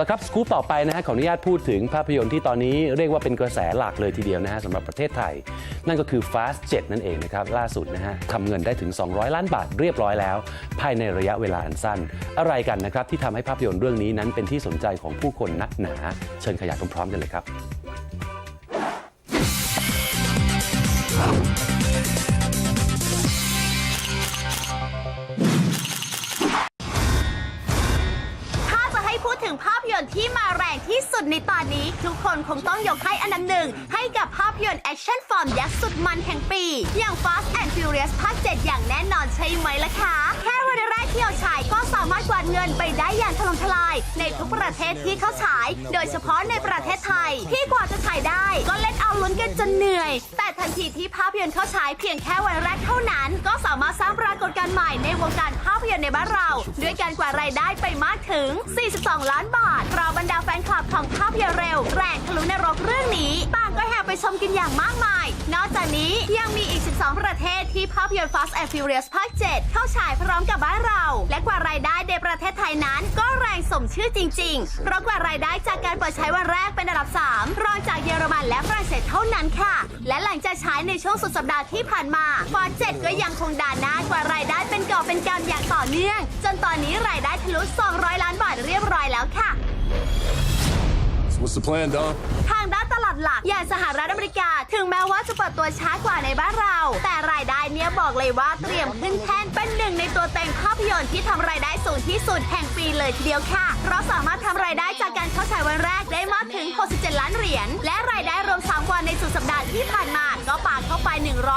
ละครับสกู๊ปต่อไปนะฮะขออนุญาตพูดถึงภาพยนตร์ที่ตอนนี้เรียกว่าเป็นกระแสหลักเลยทีเดียวนะฮะสำหรับประเทศไทย นั่นก็คือ Fast 7 นั่นเองนะครับ ล่าสุดนะฮะทำเงินได้ถึง 200 ล้านบาทเรียบร้อยแล้ว ภายในระยะเวลาอันสั้น อะไรกันนะครับ ที่ทำให้ภาพยนตร์เรื่องนี้นั้นเป็นที่สนใจของผู้คนนักหนา เชิญขยายพร้อมๆกันเลยครับถ้าจะให้พูดถึงภาพย นตร์ที่มาแรงที่สุดในตอนนี้ ทุกคนคงต้องยกให้อันดับหนึ่ง ให้กับภาพยนตร์แอคชั่นฟอร์มยักษ์สุดมันแห่งปี อย่าง Fast and Furious ภาค 7 อย่างแน่นอนใช่ไหมล่ะคะ แค่วันแรกที่เอาฉายก็สามารถกวาดเงินไปได้อย่างถล่มทลาย ในทุกประเทศที่เขาฉาย โดยเฉพาะในประเทศไทย ที่กว่าจะฉายได้ก็เล่น ลุ้นกันจนเหนื่อย แต่ทันทีที่ภาพยนตร์เข้าฉายเพียงแค่วันแรกเท่านั้น ก็สามารถสร้างปรากฏการณ์ใหม่ในวงการภาพยนตร์ในบ้านเรา ด้วยการกว่ารายได้ไปมากถึง 42 ล้านบาทเราบรรดาแฟนคลับของภาพยนตร์เร็ว แรงทะลุนรกเรื่องนี้ ต่างก็แห่ไปชมกันอย่างมากมาย อกจากนี้ยังมีอีก 12 ประเทศที่ภาพยนตร์ Fast and Furious ภาค 7 เข้าฉายพร้อมกับบ้านเรา และกว่ารายได้ในประเทศไทยนั้น ก็แรงสมชื่อจริงๆเพราะกว่ารายได้จากการเปิดใช้วันแรกเป็นอันดับ 3 รองจากเยอรมันและฝรั่งเศสเท่านั้นค่ะ และหลังจากฉายในช่วงสุดสัปดาห์ที่ผ่านมาฟอร์7ก็ยังคงด่านหน้ากว่ารายได้เป็นกอบเป็นกำอย่างต่อเนื่อง จนตอนนี้รายได้ทะลุ 200 ล้านบาทเรียบร้อยแล้วค่ะ So what's the plan, Dom? ทางด้านตลาดหลักอย่างสห ดตัวช้ากว่าในบ้านเรา แต่รายได้เนี่ยบอกเลยว่าเตรียมขึ้นแท่นเป็นหนึ่งในตัวเต็งภาพยนตร์ที่ทำรายได้สูงที่สุดแห่งปีเลยทีเดียวค่ะ เพราะสามารถทำรายได้จากการเข้าฉายวันแรกได้มากถึง 67 ล้านเหรียญ และรายได้รวม 3 วันในสุดสัปดาห์ที่ผ่านมา ก็ปาเข้าไป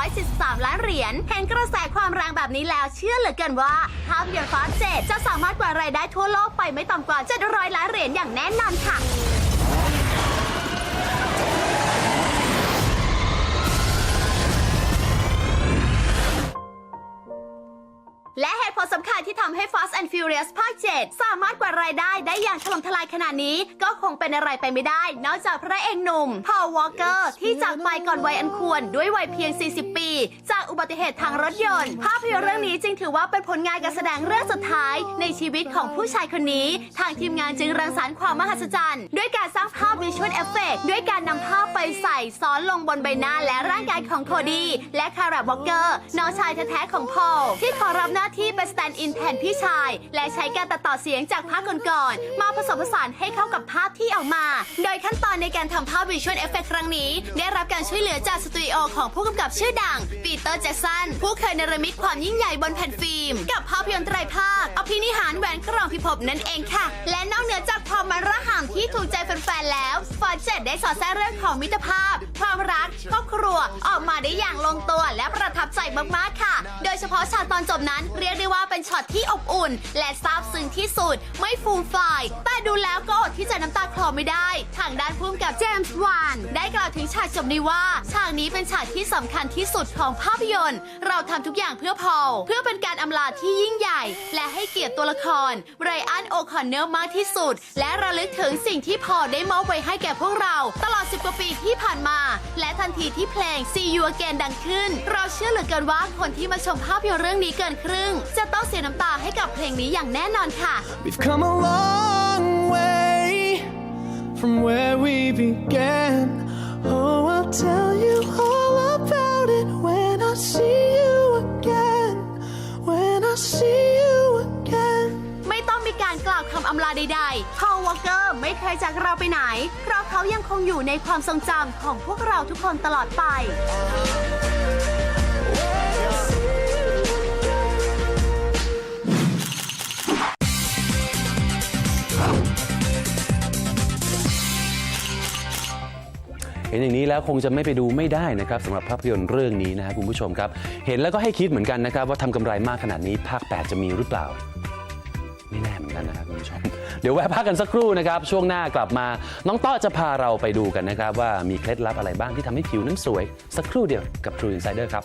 143 ล้านเหรียญ เห็นกระแสความแรงแบบนี้แล้วเชื่อเหลือเกินว่าภาพยนตร์ฟาสเจ็ดจะสามารถกว่ารายได้ทั่วโลกไปไม่ต่ำกว่า700ล้านเหรียญอย่างแน่นอนค่ะ ทำให้ Fast and Furious ภาค 7 สามารถกวาดรายได้ได้อย่างถล่มทลายขนาดนี้ ก็คงเป็นอะไรไปไม่ได้ นอกจากพระเอกหนุ่มพอลวอลเกอร์ที่จากไปก่อนวัยอันควร ด้วยวัยเพียง 40 ปี จากอุบัติเหตุทางรถยนต์ ภาพยนตร์เรื่องนี้จึงถือว่าเป็นผลงานการแสดงเรื่องสุดท้าย ในชีวิตของผู้ชายคนนี้ ทางทีมงานจึงรังสรรค์ความมหัศจรรย์ด้วยการสร้างภาพวิชวลเอฟเฟกด้วยการนำภาพไปใส่ซ้อนลงบนใบหน้าและร่างกายของโคดี้และคาราบอเกอร์น้องชายแท้ๆของพอลที่ขอรับหน้าที่เป็นสแตนด์อินแทนนพี่ชาย และใช้การตัดต่อเสียงจากภาคก่อนๆมาผสมผสานให้เข้ากับภาพที่ออกมา โดยขั้นตอนในการทำภาพวิชวลเอฟเฟกครั้งนี้ ได้รับการช่วยเหลือจากสตูดิโอของผู้กำกับชื่อดัง ปีเตอร์แจ็คสัน ผู้เคยเนรมิตความยิ่งใหญ่บนแผ่นฟิล์ม กับภาพยนตร์ไตรภาคอภินิหารแหวนกรองพิภพนั่นเองค่ะ และนอกเหนือจากความมันระห่ำที่ถูกใจแฟนๆแล้วฟอร์เจ็ดได้สอดแทรกเรื่องของมิตรภาพ ความรักครอบครัวออกมาได้อย่างลงตัวและประทับใจมากๆค่ะ โดยเฉพาะฉากตอนจบนั้นเรียกได้ว่า เป็นช็อตที่อบอุ่น และซาบซึ้งที่สุด ไม่ฟูมฟาย แต่ดูแล้วก็อดที่จะน้ำตาคลอไม่ได้ ทางด้านผู้กำกับเจมส์วานได้กล่าวถึงฉากจบนี้ว่า ฉากนี้เป็นฉากที่สำคัญที่สุดของภาพยนตร์ เราทำทุกอย่างเพื่อพอลเพื่อเป็นการอำลาที่ยิ่งใหญ่ และให้เกียรติตัวละครไรอันโอคอนเนอร์มากที่สุด และระลึกถึงสิ่งที่พอลได้มอบไว้ให้แก่พวกเรา ตลอด 10 กว่าปีที่ผ่านมา และทันทีที่เพลง See You Again ดังขึ้น เราเชื่อเหลือเกินว่าคนที่มาชมภาพยนตร์เรื่องนี้เกินครึ่ง จะต้องเสียน้ำตาให้กับเพลงนี้อย่างแน่นอนค่ะ We've come a long way from where we began. Oh, I'll tell you all about it when I see you again. When I see you again. ไม่ต้องมีการกล่าวคำอำลาใดๆพอลวอลเกอร์ไม่เคยจากเราไปไหน เพราะเขายังคงอยู่ในความทรงจำของพวกเราทุกคนตลอดไป เห็นอย่างนี้แล้วคงจะไม่ไปดูไม่ได้นะครับสำหรับภาพยนตร์เรื่องนี้นะครับคุณผู้ชมครับ เห็นแล้วก็ให้คิดเหมือนกันนะครับ ว่าทำกำไรมากขนาดนี้ภาค 8 จะมีหรือเปล่า ไม่แน่เหมือนกันนะครับคุณผู้ชม เดี๋ยวแวะพักกันสักครู่นะครับ ช่วงหน้ากลับมา น้องต้อจะพาเราไปดูกันนะครับ ว่ามีเคล็ดลับอะไรบ้างที่ทำให้ผิวนั้นสวย สักครู่เดียวกับ True Insider ครับ